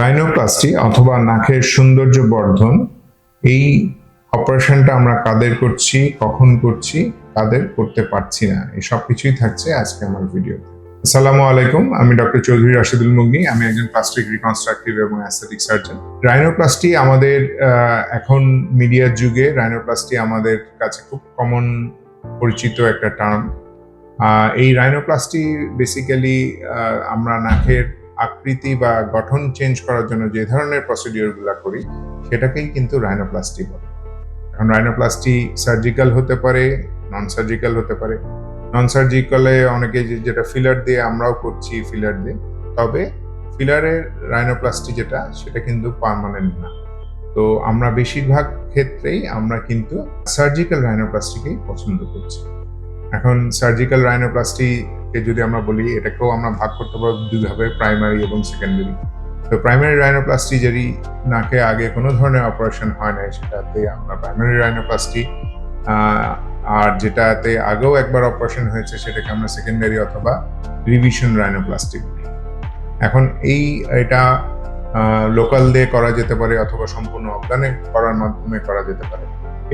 Rhinoplasty অথবা নাকের সৌন্দর্য বর্ধন এই অপারেশনটা আমরা কাদের করছি, কখন করছি, কাদের করতে পারছি না, এই সব কিছুই থাকছে আজকে আমার ভিডিওতে। আসসালামু আলাইকুম, আমি ডক্টর চৌধুরী রাশিদুল মুগনি, আমি একজন প্লাস্টিক রিকনস্ট্রাকটিভ এবং অ্যাস্থেটিক সার্জন রাইনোপ্লাস্টি আমাদের এখন মিডিয়ার যুগে রাইনোপ্লাস্টি আমাদের কাছে খুব কমন পরিচিত একটা টার্ম এই রাইনোপ্লাস্টি বেসিক্যালি আমরা নাকের আকৃতি বা গঠন চেঞ্জ করার জন্য যে ধরনের প্রসিডিওরগুলো করি, সেটাকেই কিন্তু রাইনোপ্লাস্টি বলে। এখন রাইনোপ্লাস্টি সার্জিক্যাল হতে পারে নন সার্জিক্যাল হতে পারে। নন সার্জিক্যালে অনেকে যেটা ফিলার দিয়ে আমরাও করছি ফিলার দিয়ে, তবে ফিলারের রাইনোপ্লাস্টি যেটা, সেটা কিন্তু পার্মানেন্ট না। তো আমরা বেশিরভাগ ক্ষেত্রেই আমরা কিন্তু সার্জিক্যাল রাইনোপ্লাস্টিকেই পছন্দ করছি। এখন সার্জিক্যাল রাইনোপ্লাস্টিকে যদি আমরা বলি, এটাকেও আমরা ভাগ করতে পারব দুইভাবে প্রাইমারি এবং সেকেন্ডারি তো প্রাইমারি রাইনোপ্লাস্টি যদি নাকে আগে কোনো ধরনের অপারেশন হয় না সেটাতে আমরা প্রাইমারি রাইনোপ্লাস্টি আর যেটাতে আগেও একবার অপারেশন হয়েছে, সেটাকে আমরা সেকেন্ডারি অথবা রিভিশন রাইনোপ্লাস্টি এখন এই, এটা লোকাল দিয়ে করা যেতে পারে অথবা সম্পূর্ণ অজ্ঞানে করার মাধ্যমে করা যেতে পারে।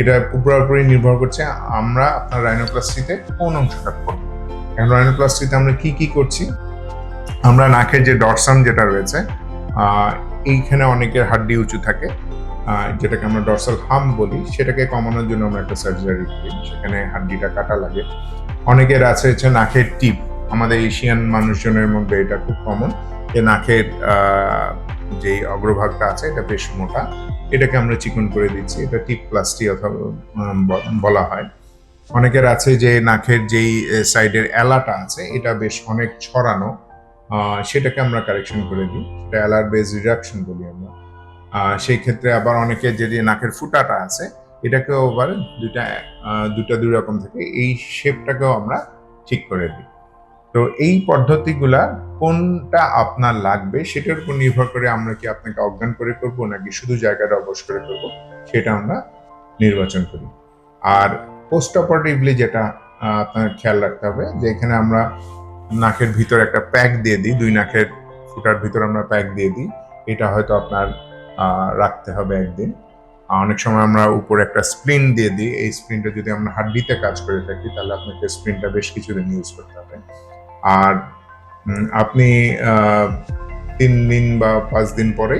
এটা পুরোপুরি নির্ভর করছে, আমরা আপনার রাইনোপ্লাস্টিতে কোন অংশটা করব। এখন রাইনোপ্লাস্টিতে আমরা কি কি করছি? আমরা নাকের যে ডরসাম যেটা রয়েছে এইখানে অনেকের হাড্ডি উঁচু থাকে যেটাকে আমরা ডরসাল হাম বলি, সেটাকে কমানোর জন্য আমরা একটা সার্জারি করি, সেখানে হাড্ডিটা কাটা লাগে। অনেকের আছে হচ্ছে নাকের টিপ, আমাদের এশিয়ান মানুষজনের মধ্যে এটা খুব কমন যে নাকের যে অগ্রভাগটা আছে, এটা বেশ মোটা। এটাকে আমরা চিকন করে দিচ্ছি, এটা টিপ প্লাস্টি অথবা বলা হয়। অনেকের আছে যে নাকের যেই সাইডের এলাটা আছে এটা বেশ অনেক ছড়ানো। সেটাকে আমরা কারেকশন করে দিই। সেটা এলার বেস রিডাকশন বলি আমরা। সেই ক্ষেত্রে আবার অনেকের যে নাকের ফুটাটা আছে এটাকেও আবার আহ, দুটা দুই রকম থাকে এই শেপটাকেও আমরা ঠিক করে দিই। তো এই পদ্ধতিগুলা কোনটা আপনার লাগবে সেটার উপর নির্ভর করে আমরা কি আপনাকে অজ্ঞান করে করব নাকি শুধু জায়গাটা অবশ করে করব সেটা আমরা নির্বাচন করি। আর পোস্ট অপারেটিভলি যেটা আপনার খেয়াল রাখতে হবে যে এখানে আমরা নাকের ভিতর একটা প্যাক দিয়ে দিই, দুই নাকের ফুটার ভিতর আমরা প্যাক দিয়ে দিই। এটা হয়তো আপনার রাখতে হবে একদিন। অনেক সময় আমরা উপরে একটা স্প্রিন দিয়ে দিই। এই স্প্রিনটা যদি আমরা হাড্ডিতে কাজ করে থাকি, তাহলে আপনাকে স্প্রিনটা বেশ কিছুদিন ইউজ করতে হবে। আর আপনি তিন দিন বা পাঁচ দিন পরে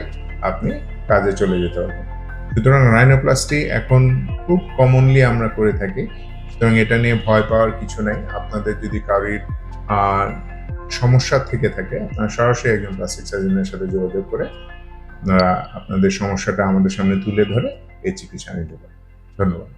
আপনি কাজে চলে যেতে পারবেন। সুতরাং রাইনোপ্লাস্টি এখন খুব কমনলি আমরা করে থাকি। সুতরাং এটা নিয়ে ভয় পাওয়ার কিছু নাই। আপনাদের যদি কারোর সমস্যা থেকে থাকে, আপনারা সরাসরি একজন প্লাস্টিক সার্জনের সাথে যোগাযোগ করে আপনারা, আপনাদের সমস্যাটা আমাদের সামনে তুলে ধরে এই চিকিৎসা নিতে পারেন। ধন্যবাদ।